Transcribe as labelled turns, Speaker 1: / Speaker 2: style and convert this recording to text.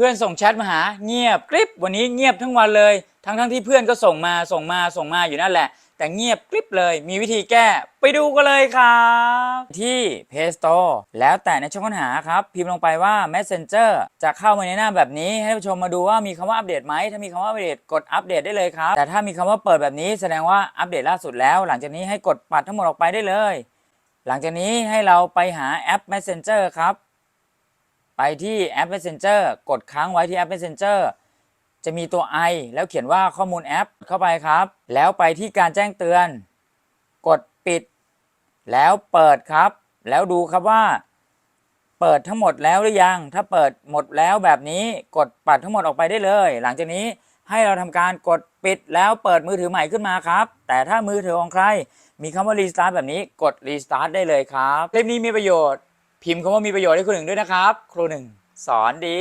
Speaker 1: เพื่อนส่งแชทมาหาเงียบกริบวันนี้เงียบทั้งวันเลย ทั้งทั้งที่เพื่อนก็ส่งมาส่งมาส่งมาอยู่นั่นแหละ แต่เงียบกริบเลยมีวิธีแก้ไปดูกันเลยครับ ที่ Play Store แล้วแต่ในช่องค้นหาครับ พิมพ์ลงไปว่า Messenger จะเข้ามาในหน้าแบบนี้ ให้ท่านผู้ชมมาดูว่ามีคำว่าอัปเดตไหมถ้ามีคำว่าอัปเดตกดอัปเดตได้เลยครับ แต่ถ้ามีคำว่าเปิดแบบนี้แสดงว่าอัปเดตล่าสุดแล้ว หลังจากนี้ให้กดปัดทั้งหมดออกไปได้เลย หลังจากนี้ให้เราไปหาแอป Messenger ครับ ไปที่แอป Messenger กดค้างไว้ที่แอป Messenger จะมีตัว i แล้วเขียนว่าข้อมูลแอปเข้าไปครับ แล้วไปที่การแจ้งเตือน กดปิด แล้วเปิดครับ แล้วดูครับว่า เปิดทั้งหมดแล้วหรือยัง ถ้าเปิดหมดแล้วแบบนี้กดปัดทั้งหมดออกไปได้เลย หลังจากนี้ให้เราทำการกดปิดแล้วเปิดมือถือใหม่ขึ้นมาครับ แต่ถ้ามือถือของใคร มีคำว่ารีสตาร์ทแบบนี้กดรีสตาร์ทได้เลยครับ คลิปนี้มีประโยชน์ พิมพ์คำว่ามีประโยชน์ให้ครูหนึ่งด้วยนะครับ ครูหนึ่งสอนดี